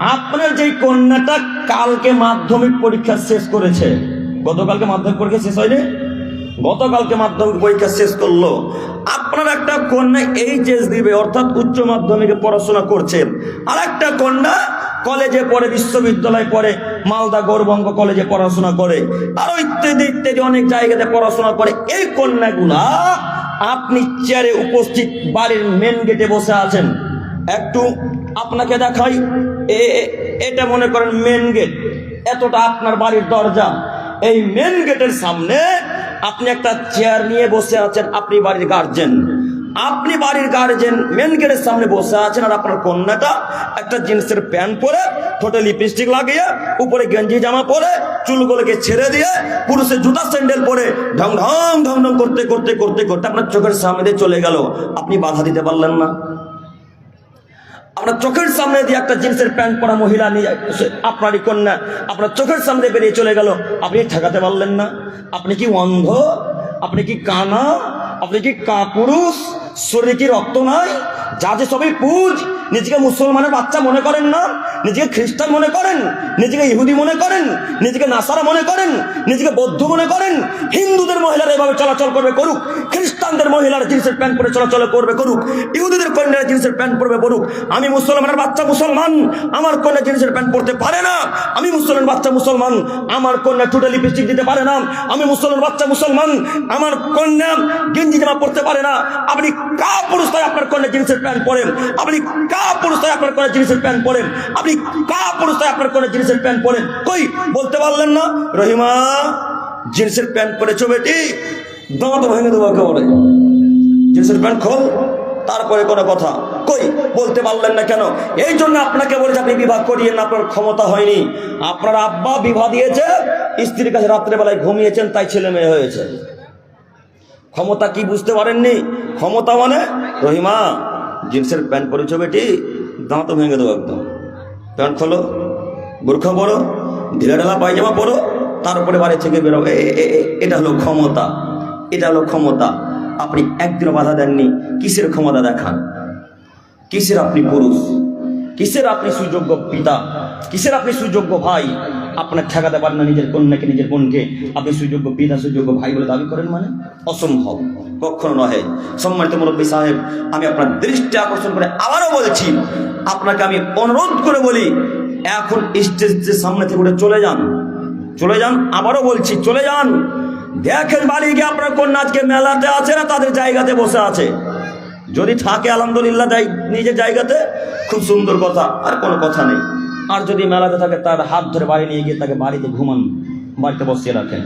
আপনার যেই কন্যাটা কালকে মাধ্যমিক পরীক্ষা শেষ করেছে, গতকালকে মাধ্যমিক পরীক্ষা শেষ হয়নি? গতকালকে মাধ্যমিক পরীক্ষা শেষ করল। আপনার একটা কন্যা এইচএস দিবে, অর্থাৎ উচ্চ মাধ্যমিকে পড়াশোনা করছেন আর একটা কন্যা কলেজে পড়ে, বিশ্ববিদ্যালয়ে পড়ে, মালদা গৌরবঙ্গ কলেজে পড়াশোনা করে। আরও ইত্যাদি ইত্যাদি অনেক জায়গাতে পড়াশোনা করে। এই কন্যাগুলা আপনি চেয়ারে উপস্থিত, বাড়ির মেন গেটে বসে আছেন। একটু আপনাকে দেখাই। এটা মনে করেন মেন গেট এতটা আপনার বাড়ির দরজা। এই মেন গেটের সামনে আপনি একটা চেয়ার নিয়ে বসে আছেন, আপনি বাড়ির গার্জেন আপনি বাড়ির গার্জেন মেন গেটের সামনে বসে আছেন আর আপনার কন্যাটা একটা জিন্সের প্যান্ট পরে ঠোঁটে লিপস্টিক লাগিয়ে, উপরে গেঞ্জি জামা পরে, চুলগুলোকে ছেড়ে দিয়ে পুরুষের জুতা স্যান্ডেল পরে ঢং ঢং ঢং ঢং করতে করতে করতে করতে আপনার চোখের সামনে চলে গেল। আপনি বাধা দিতে পারলেন না। আপনার চোখের সামনে দিয়ে একটা জিন্সের প্যান্ট পরা মহিলা নিয়ে আপনারই কন্যা। আপনার চোখের সামনে বেরিয়ে চলে গেল। আপনি ঠেকাতে পারলেন না। আপনি কি অন্ধ? আপনি কি কানা? আপনি কি কাপুরুষ? শরীরে কি রক্ত নাই? যা যে সবই পুজ নিজেকে মুসলমানের বাচ্চা মনে করেন না, নিজেকে খ্রিস্টান মনে করেন, নিজেকে ইহুদি মনে করেন, নিজেকে নাসারা মনে করেন, নিজেকে বৌদ্ধ মনে করেন, হিন্দুদের মহিলারা এভাবে চলাচল করবে করুক, খ্রিস্টানদের মহিলারা জিন্সের প্যান্ট পরে চলাচল করবে করুক, ইহুদিদের কন্যারা জিন্সের প্যান্ট পরবে করুক আমি মুসলমানের বাচ্চা মুসলমান, আমার কন্যা জিন্সের প্যান্ট পরতে পারে না, আমি মুসলমান বাচ্চা মুসলমান, আমার কন্যা টুটে লিপস্টিক দিতে পারে না, আমি মুসলমান বাচ্চা মুসলমান, আমার কন্যা গেঞ্জি জামা পরতে পারে না, আপনি কা পুরুষতায় আপনার কন্যা জিন্সের প্যান্ট পরেন, আপনি কা পুরুষতায় আপনার কন্যা জিন্সের প্যান্ট পরেন? আপনি কা আপনার কন্যা জিন্সের প্যান্ট পরেন? কই? বলতে পারলেন না? রহিমা, জিন্সের প্যান্ট দাঁত ভেঙে দেবো জিন্সের প্যান্ট খোল, তারপরে কোনো কথা। কই? বলতে পারলেন না কেন? এই জন্য আপনাকে বলেছে, আপনি বিবাহ করিয়েন না, আপনার ক্ষমতা হয়নি। আপনার আব্বা বিবাহ দিয়েছে, স্ত্রীর কাছে রাত্রেবেলায় ঘুমিয়েছেন, তাই ছেলে মেয়ে হয়েছে। ক্ষমতা কি বুঝতে পারেননি? ক্ষমতা মানে রহিমা। জিন্সের প্যান্ট পরেছো বেটি? দাঁত ভেঙে দেবো একদম। প্যান্ট খোলো, বোরখা পরো ঢিলা ঢালা পায়জামা পরো, তারপরে বাড়ি থেকে বেরো। এটা হলো ক্ষমতা, এটা হলো ক্ষমতা। আপনি একদিনও বাধা দেননি, কিসের ক্ষমতা দেখান? কিসের আপনি পুরুষ? কিসের আপনি সুযোগ্য পিতা? কিসের আপনি সুযোগ্য ভাই? আপনার ঠেকাতে পারেন না, নিজের কন্যাকে, নিজের বোনকে। আপনি সুযোগ্য পিতা, সুযোগ্য ভাই বলে দাবি করেন মানে? অসম্ভব। কখনো নহে। সম্মানিত মুরব্বী সাহেব, আমি আপনার দৃষ্টি আকর্ষণ করে আবারও বলছি, আপনাকে আমি অনুরোধ করে বলি, এখন স্টেজের সামনে থেকে উঠে চলে যান। চলে যান, আবারও বলছি, চলে যান। দেখেন বাড়ি গিয়ে আপনার কন্যা আজকে মেলাতে আছে না, তাদের জায়গাতে বসে আছে। যদি থাকে, আলহামদুলিল্লাহ নিজের জায়গাতে, খুব সুন্দর কথা, আর কোনো কথা নেই। আর যদি মেলাতে থাকে, তার হাত ধরে বাড়ি নিয়ে গিয়ে তাকে বাড়িতে ঘুমান বাড়িতে বসিয়ে রাখেন।